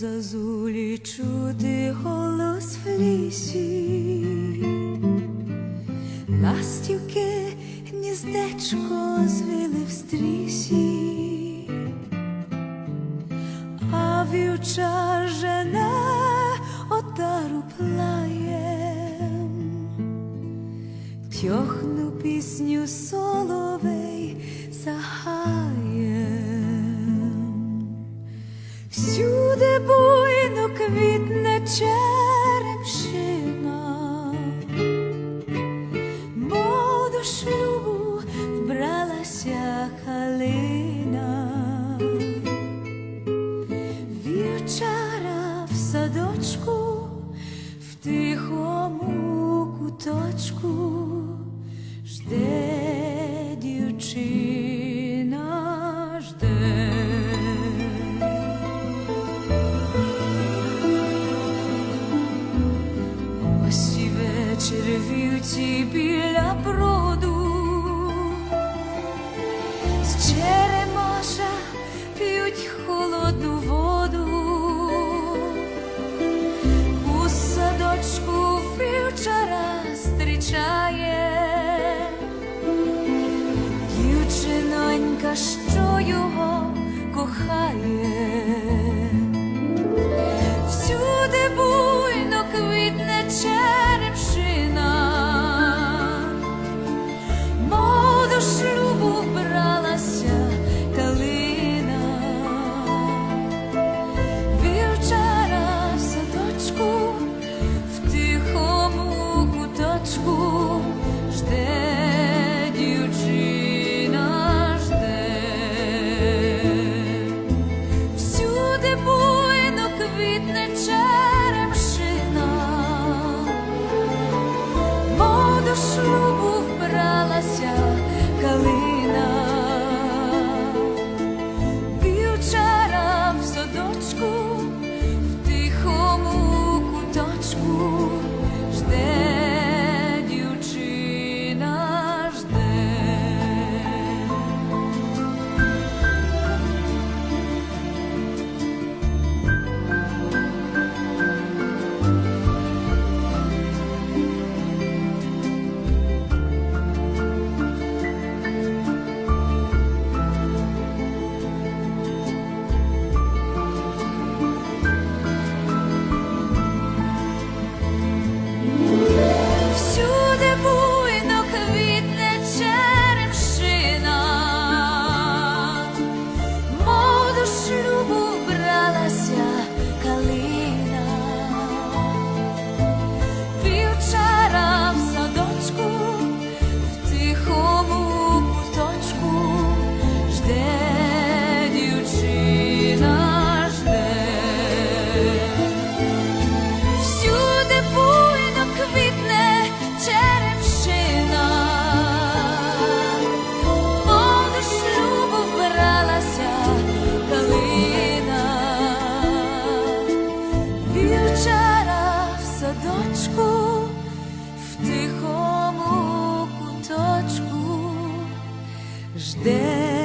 зазулі чути голос в лісі, ластівки гніздечко звили в стрісі, а вівчар жене отару плаєм, тьохну пісню соловей загаєм. Всюди буйно квітне черемшина, мов до шлюбу вбралася калина, вівчара в садочку, в тихому куточку жде Вулиці біля броду. З черемаша п'ють холодну воду, у садочку вівчара зустрічає. Дівчинонька, що його кохає, всюди буйно квітне червоно there.